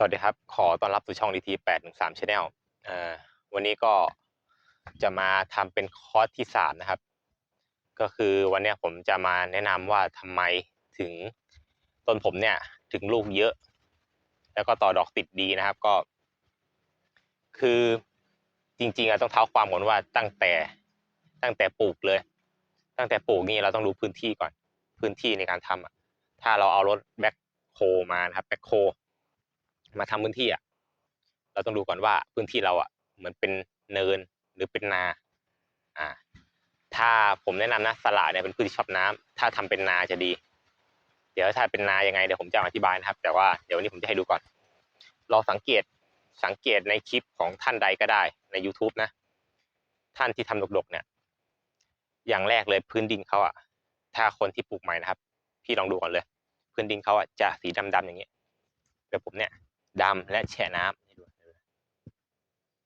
สวัสดีครับ ขอต้อนรับสู่ช่อง DT 813 Channel เอ่อวันนี้ก็จะมาทำเป็นคอร์สที่สามนะครับ ก็คือวันนี้ผมจะมาแนะนำว่าทำไมถึงต้นผมเนี่ยถึงลูกเยอะ แล้วก็ต่อดอกติดดีนะครับก็ คือจริงๆอะต้องเท้าความก่อนว่าตั้งแต่ตั้งแต่ปลูกเลย ตั้งแต่ปลูกนี่เราต้องดูพื้นที่ก่อน พื้นที่ในการทำอะถ้าเราเอารถแบ็คโฮมานะครับแบ็คโฮ มาทำพื้นที่อะเราต้องดูก่อนว่าพื้นที่เราอะเหมือนเป็นเนินหรือเป็นนา อ่า ถ้าผมแนะนำนะสละเนี่ยเป็นพืชที่ชอบน้ำถ้าทำเป็นนาจะดี เดี๋ยวถ้าเป็นนายังไงเดี๋ยวผมจะอธิบายนะครับ แต่ว่าเดี๋ยววันนี้ผมจะให้ดูก่อนลองสังเกตสังเกตในคลิปของท่านใดก็ได้ใน YouTube นะ ท่านที่ทำดกๆเนี่ย อย่างแรกเลยพื้นดินเขาอะถ้าคนที่ปลูกใหม่นะครับ พี่ลองดูก่อนเลย พื้นดินเขาอะจะสีดำๆอย่างเงี้ยแบบผมเนี่ย ดำและแฉะน้ำให้ดู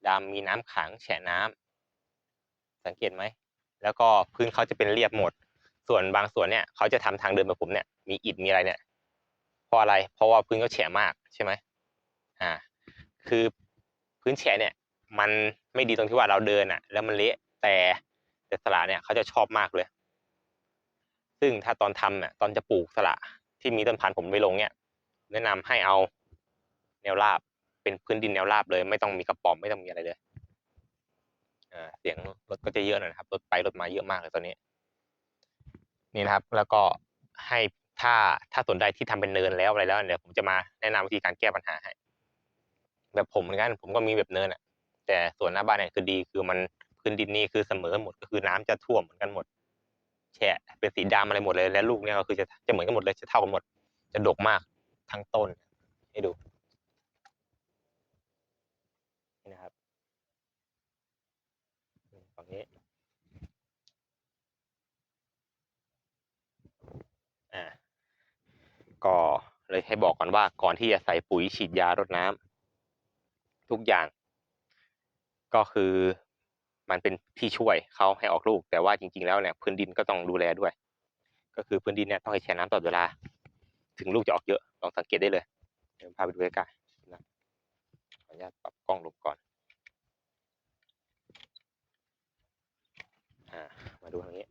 ดำมีน้ำขังแฉะน้ำสังเกตไหม แล้วก็พื้นเขาจะเป็นเรียบหมด ส่วนบางส่วนเนี่ยเขาจะทำทางเดินแบบผมเนี่ย มีอิฐมีอะไรเนี่ย เพราะอะไร เพราะว่าพื้นเขาแฉะมากใช่ไหมอ่า คือพื้นแฉะเนี่ย มันไม่ดีตรงที่ว่าเราเดินอะ แล้วมันเละแต่แต่สละเนี่ยเขาจะชอบมากเลย ซึ่งถ้าตอนทำเนี่ยตอนจะปลูกสละที่มีต้นพันธุ์ผมไม่ลงเนี่ย แนะนำให้เอา แนวราบ เป็นพื้นดินแนวราบเลย ไม่ต้องมีกระป๋อมไม่ต้องมีอะไรเลยเสียงรถก็จะเยอะหน่อยนะครับรถไปรถมาเยอะมากเลยตอนนี้ นี่นะครับ แล้วก็ให้ถ้าถ้าสนใจที่ทำเป็นเนินแล้วอะไรแล้วเดี๋ยวผมจะมาแนะนำวิธีการแก้ปัญหาให้แบบผมเหมือนกันผมก็มีแบบเนินอะ แต่ส่วนหน้าบ้านเนี่ยคือดีคือมันพื้นดินนี่คือเสมอหมดก็คือน้ำจะท่วมเหมือนกันหมด แฉะเป็นสีดำอะไรหมดเลยแล้วลูกเนี่ยก็คือจะจะเหมือนกันหมดเลยจะเท่ากันหมด จะดกมากทั้งต้น ให้ดู นี่นะครับฝั่งนี้ อ่า ก็เลยให้บอกก่อนว่าก่อนที่จะใส่ปุ๋ยฉีดยารดน้ำทุกอย่าง ก็คือมันเป็นที่ช่วยเขาให้ออกลูก แต่ว่าจริง ๆ แล้วเนี่ยพื้นดินก็ต้องดูแลด้วย ก็คือพื้นดินเนี่ยต้องให้แช่น้ำตลอดเวลา ถึงลูกจะออกเยอะลองสังเกตได้เลยเดี๋ยวพาไปดูใกล้ๆนะขออนุญาตปรับกล้องลงก่อนอ่ามาดูทางนี้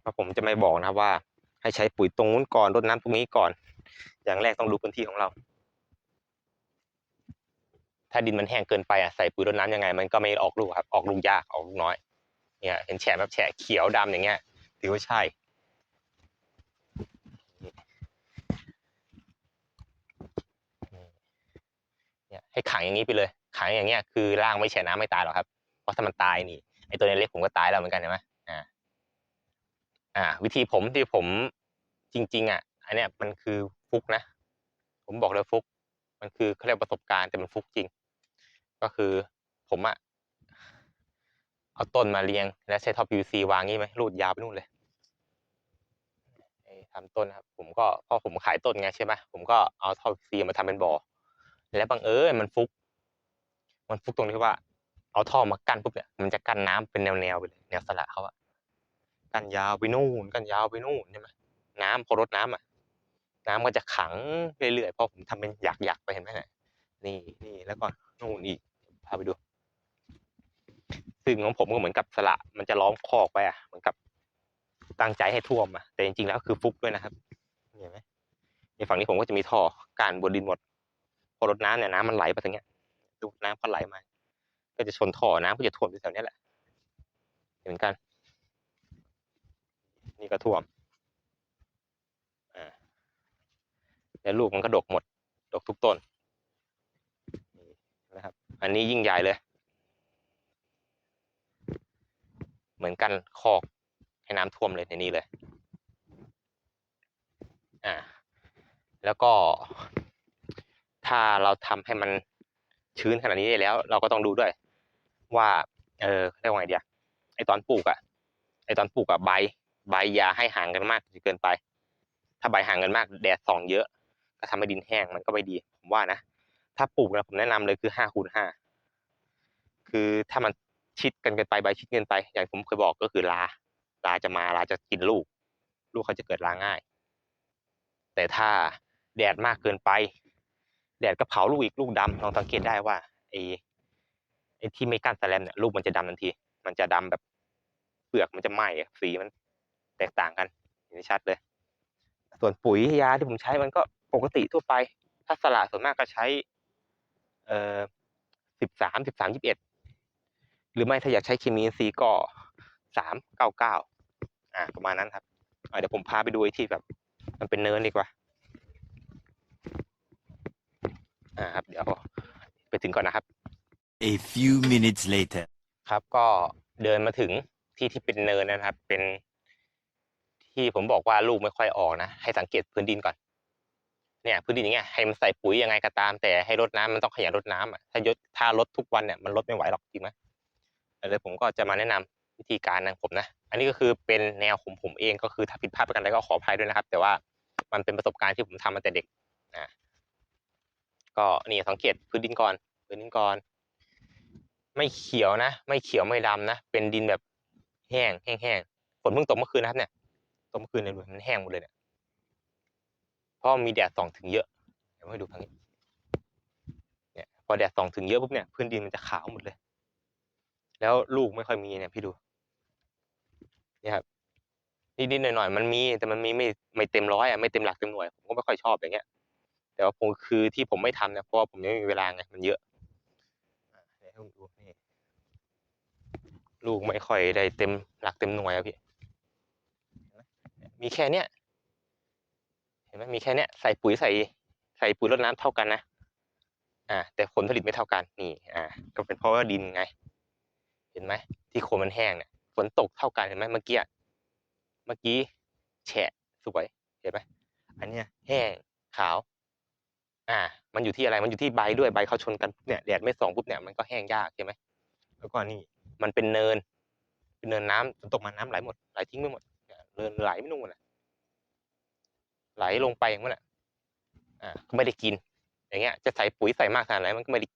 เพราะ ผมจะไม่บอกนะครับว่า ให้ใช้ปุ๋ยตรงนู้นก่อนรดน้ำตรงนี้ก่อน อย่างแรกต้องดูพื้นที่ของเรา ถ้าดินมันแห้งเกินไปอะใส่ปุ๋ยรดน้ำยังไง มันก็ไม่ออกลูกครับออกลูกยากออกลูกน้อย เนี่ยเห็นแฉะแบบแฉะเขียวดำอย่างเงี้ยถือว่าใช่เนี่ยให้ขังอย่างนี้ไปเลยขังอย่างเงี้ยคือร่างไม่แช่น้ำไม่ตายหรอกครับ เพราะถ้ามันตายนี่ไอตัวเล็กๆผมก็ตายแล้วเหมือนกันเห็นไหม อ่า วิธีผมที่ผมจริง ๆ อะ อันเนี้ยมันคือฟุกนะ ผมบอกเลยฟุก มันคือเขาเรียกประสบการณ์แต่มันฟุกจริง ก็คือผมอะเอาต้นมาเรียง แล้วใช้ท่อ PVC วางงี้ไหมรูดยาวไปนู่นเลยทำต้นนะครับ ผมก็พอผมขายต้นไงใช่ไหมผมก็เอาท่อ PVC มาทำเป็นบ่อ แล้วบังเอิญมันฟุก มันฟุกตรงที่ว่า เอาท่อมากั้นปุ๊บเนี่ย มันจะกั้นน้ำเป็นแนวๆไปเลยแนวสละเขาอะ กันยาวไปนู่นกันยาวไปนู่นใช่ไหมน้ำพอรดน้ำอะ น้ำก็จะขังเรื่อยๆเพราะผมทำเป็นหยักๆไปเห็นไหมนี่นี่แล้วก็นู่นอีกพาไปดู ซึ่งของผมก็เหมือนกับสละมันจะล้อมคอกไปอะเหมือนกับตั้งใจให้ท่วมอะแต่จริงๆแล้วคือฟุกด้วยนะครับเห็นไหมในฝั่งนี้ผมก็จะมีท่อการบนดินหมด พอรดน้ำเนี่ยน้ำมันไหลไปทางเนี้ยดูน้ำก็ไหลมา ก็จะชนท่อน้ำก็จะท่วมที่แถวนี้แหละ เหมือนกัน นี่ก็ท่วมอ่าแล้วลูกมันก็ดกหมด ดกทุกต้นนี่นะครับ อันนี้ยิ่งใหญ่เลย เหมือนกันคอกให้น้ำท่วมเลยในนี้เลย อ่า แล้วก็ถ้าเราทำให้มันชื้นขนาดนี้ได้แล้ว เราก็ต้องดูด้วย ว่า เออเรียกว่าไงเดียไอตอนปลูกอะไอตอนปลูกอะใบ ใบยาให้ห่างกันมากจนเกินไป ถ้าใบห่างกันมากแดดส่องเยอะ ก็ทำให้ดินแห้งมันก็ไม่ดีผมว่านะถ้าปลูกนะผมแนะนำเลยคือห้าคูณห้าคือถ้ามันชิดกันเกินไปใบชิดเกินไป อย่างผมเคยบอกก็คือลาลาจะมาลาจะกินลูก ลูกเขาจะเกิดลาง่าย แต่ถ้าแดดมากเกินไป แดดก็เผาลูกอีกลูกดำลองสังเกตได้ว่าไอ้ไอ้ที่ไม่กั้นแสลมเนี่ยลูกมันจะดำทันที มันจะดำแบบเปลือกมันจะไหม้สีมัน แตกต่างกันเห็นได้ชัดเลย ส่วนปุ๋ยยาที่ผมใช้มันก็ปกติทั่วไปถ้าสละส่วนมากก็ใช้ เอ่อสิบสามสิบสามยี่สิบเอ็ดหรือไม่ถ้าอยากใช้เคมีอินทรีย์ก็สามเก้าเก้าอ่าประมาณนั้นครับอ่าเดี๋ยวผมพาไปดูไอ้ที่แบบ มันเป็นเนินดีกว่า อ่าครับ เดี๋ยวไปถึงก่อนนะครับ A few minutes later. ครับก็เดินมาถึงที่ที่เป็นเนินนะครับ เป็น ที่ผมบอกว่าลูกไม่ค่อยออกนะให้สังเกตพื้นดินก่อน เนี่ยพื้นดินอย่างเงี้ยให้มันใส่ปุ๋ยยังไงก็ตาม แต่ให้รดน้ำมันต้องขยันรดน้ำอะถ้ายดถ้ารดทุกวันเนี่ยมันรดไม่ไหวหรอกจริงไหมเลยผมก็จะมาแนะนำวิธีการของผมนะ อันนี้ก็คือเป็นแนวของผมเองก็คือถ้าผิดพลาดประการใดก็ขออภัยด้วยนะครับ แต่ว่ามันเป็นประสบการณ์ที่ผมทำมาแต่เด็กอ่าก็นี่สังเกตพื้นดินก่อนพื้นดินก่อน ไม่เขียวนะ ไม่เขียวไม่ดำนะ เป็นดินแบบแห้งแห้งแห้งฝนเพิ่งตกเมื่อคืนนะครับเนี่ย กเมื่อคืนเนี่ยดูมันแห้งหมดเลยเนี่ยเพราะมีแดดส่องถึงเยอะเดี๋ยวให้ดูทางนี้เนี่ยพอแดดส่องถึงเยอะปุ๊บเนี่ยพื้นดินมันจะขาวหมดเลย แล้วลูกไม่ค่อยมีเนี่ยพี่ดูเนี่ยครับนิดๆหน่อยๆมันมีแต่มันมีไม่ไม่เต็มร้อยอะไม่เต็มหลักเต็มหน่วยผมก็ไม่ค่อยชอบอย่างเงี้ย แต่ว่าผมคือที่ผมไม่ทำเนี่ยเพราะว่าผมยังไม่มีเวลาไงมันเยอะเดี๋ยวให้ผมดูนี่ลูกไม่ค่อยได้เต็มหลักเต็มหน่วยอะพี่ มีแค่เนี้ยเห็นไหมมีแค่เนี้ยใส่ปุ๋ยใส่ใส่ปุ๋ยรดน้ำเท่ากันนะอ่า แต่ผลผลิตไม่เท่ากันนี่ อ่า ก็เป็นเพราะว่าดินไง เห็นไหมที่โคนมันแห้งเนี่ยฝนตกเท่ากันเห็นไหมเมื่อกี้เมื่อกี้แฉะสวยเห็นไหมอันเนี้ยแห้งขาว อ่า มันอยู่ที่อะไรมันอยู่ที่ใบด้วยใบเขาชนกันปุ๊บเนี่ยแดดไม่ส่องปุ๊บเนี่ยมันก็แห้งยากใช่ไหมแล้วก็นี่มันเป็นเนิน เป็นเนินน้ำฝนตกมาน้ำไหลหมดไหลทิ้งไม่หมด เนี่ยเนินไหลไม่นู่นน่ะ ไหลลงไปอย่างนั้นน่ะ อ่าก็ไม่ได้กิน อย่างเงี้ย จะใส่ปุ๋ยใส่มากขนาดไหนมันก็ไม่ได้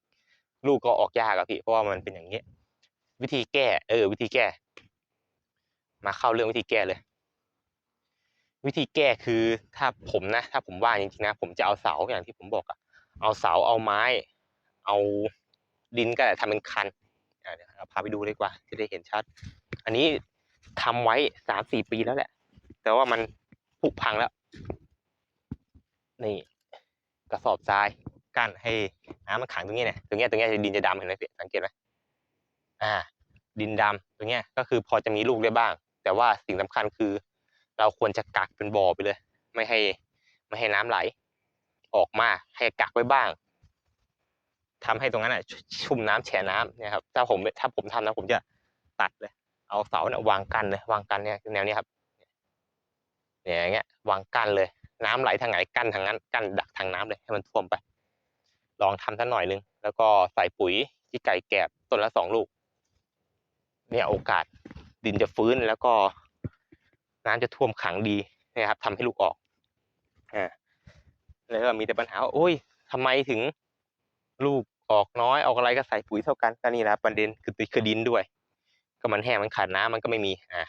ลูกก็ออกยากอะพี่เพราะว่ามันเป็นอย่างเงี้ย วิธีแก้ เออ วิธีแก้ มาเข้าเรื่องวิธีแก้เลย วิธีแก้คือถ้าผมนะถ้าผมว่าจริงๆนะผมจะเอาเสาอย่างที่ผมบอกอะเอาเสาเอาไม้ เอาดินก็ได้ทำเป็นคันอ่าเดี๋ยวเราพาไปดูดีกว่าจะได้เห็นชัด อันนี้ ทำไว้สามสี่ปีแล้วแหละ แต่ว่ามันผุพังแล้ว นี่ กระสอบทรายกั้นให้น้ำมันขังตรงนี้เนี่ยตรงนี้ตรงนี้ดินจะดำเห็นไหมพี่สังเกตไหมอ่า ดินดำตรงนี้ก็คือพอจะมีลูกได้บ้าง แต่ว่าสิ่งสำคัญคือ เราควรจะกักเป็นบ่อไปเลย ไม่ให้ไม่ให้น้ำไหล ออกมาให้กักไว้บ้างทำให้ตรงนั้นอะชุ่มน้ำแช่น้ำเนี่ยครับถ้าผมถ้าผมทำนะผมจะตัดเลย เอาเสาเนี่ยวางกันเลยวางกันเนี่ยแนวนี้ครับเนี่ยอย่างเงี้ยวางกันเลย น้ำไหลทางไหนกั้นทางนั้นกั้นดักทางน้ำเลยให้มันท่วมไป ลองทำสักหน่อยนึงแล้วก็ใส่ปุ๋ยที่ไก่แกบต้นละสองลูก เนี่ยโอกาสดินจะฟื้นแล้วก็น้ำจะท่วมขังดีนะครับทำให้ลูกออกอ่าแล้วก็มีแต่ปัญหาว่าโอ้ยทำไมถึงลูกออกน้อยออกอะไรก็ใส่ปุ๋ยเท่ากันก็นี่แหละประเด็นคือคือดินด้วย ก็มันแห้งมันขาดน้ำมันก็ไม่มีอ่า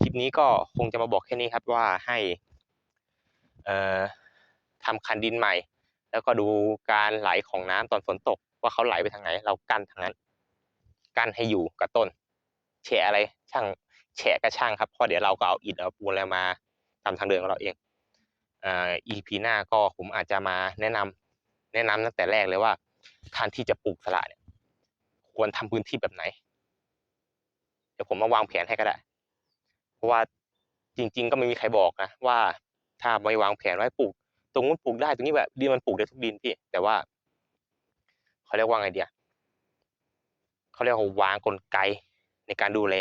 คลิปนี้ก็คงจะมาบอกแค่นี้ครับว่าให้ เอ่อทำคันดินใหม่ แล้วก็ดูการไหลของน้ำตอนฝนตก ว่าเขาไหลไปทางไหน เรากั้นทางนั้นกั้นให้อยู่กับต้นแฉะอะไรช่างแฉะก็ช่างครับเพราะเดี๋ยวเราก็เอาอิฐเอาปูนอะไรมาทำทางเดินของเราเองอ่า EP หน้าก็ผมอาจจะมาแนะนำแนะนำตั้งแต่แรกเลยว่าการที่จะปลูกสละเนี่ย ควรทำพื้นที่แบบไหน ดี๋ยวผมมาวางแผนให้ก็ได้ เพราะว่าจริง ๆ ก็ไม่มีใครบอกนะว่า ถ้าไม่วางแผนไว้ปลูก ตรงนู้นปลูกได้ตรงนี้แบบดินมันปลูกได้ทุกดินพี่ แต่ว่าเขาเรียกว่าไงเดียเขาเรียกว่าวางกลไกในการดูแล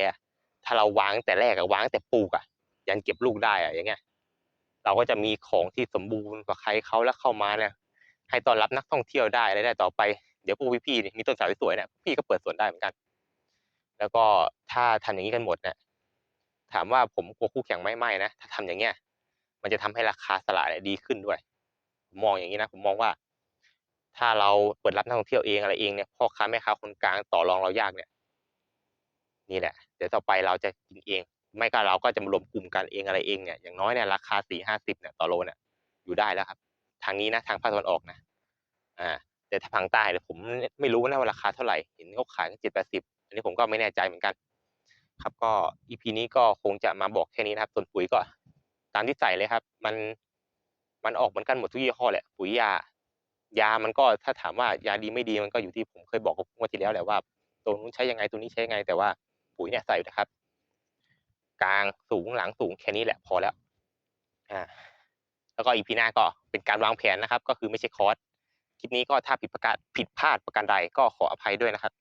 ถ้าเราวางแต่แรกอะวางแต่ปลูกอะยันเก็บลูกได้อะอย่างเงี้ย เราก็จะมีของที่สมบูรณ์กว่าใครเขาแล้วเข้ามาเนี่ยให้ต้อนรับนักท่องเที่ยวได้อะไรได้ต่อไปเดี๋ยวพวกพี่ๆนี่มีต้นสาวสวยๆเนี่ยพี่ก็เปิดสวนได้เหมือนกัน แล้วก็ถ้าทำอย่างนี้กันหมดเนี่ยถามว่าผมกลัวคู่แข่งไม่ไม่นะถ้าทำอย่างเงี้ยมันจะทำให้ราคาสลากเนี่ยดีขึ้นด้วยผมมองอย่างนี้นะผมมองว่า ถ้าเราเปิดรับนักท่องเที่ยวเองอะไรเองเนี่ยพ่อค้าแม่ค้าคนกลางต่อรองเรายากเนี่ย นี่แหละ เดี๋ยวต่อไปเราจะกินเอง ไม่ก็เราก็จะมารวมกลุ่มกันเองอะไรเองเนี่ยอย่างน้อยเนี่ยราคาสี่ห้าสิบเนี่ยต่อโลเนี่ยอยู่ได้แล้วครับ ทางนี้นะทางภาคตะวันออกนะ อ่า แต่ถ้าทางใต้เนี่ยผมไม่รู้นะว่าราคาเท่าไหร่เห็นเขาขายกันเจ็ดแปดสิบ อันนี้ผมก็ไม่แน่ใจเหมือนกัน ครับก็อีพีนี้ก็คงจะมาบอกแค่นี้นะครับ ส่วนปุ๋ยก็ ตามที่ใส่เลยครับ มันมันออกเหมือนกันหมดทุกยี่ห้อแหละปุ๋ยยายามันก็ถ้าถามว่ายาดีไม่ดีมันก็อยู่ที่ผมเคยบอกกับงวดที่แล้วแหละว่าตัวนู้นใช้ยังไงตัวนี้ใช้ยังไง แต่ว่าปุ๋ยเนี่ยใส่นะครับ กลางสูงหลังสูงแค่นี้แหละพอแล้ว อ่า แล้วก็อีพีหน้าก็เป็นการวางแผนนะครับ ก็คือไม่ใช่คอร์สคลิปนี้ก็ถ้าผิดประกาศผิดพลาดประการใดก็ขออภัยด้วยนะครับ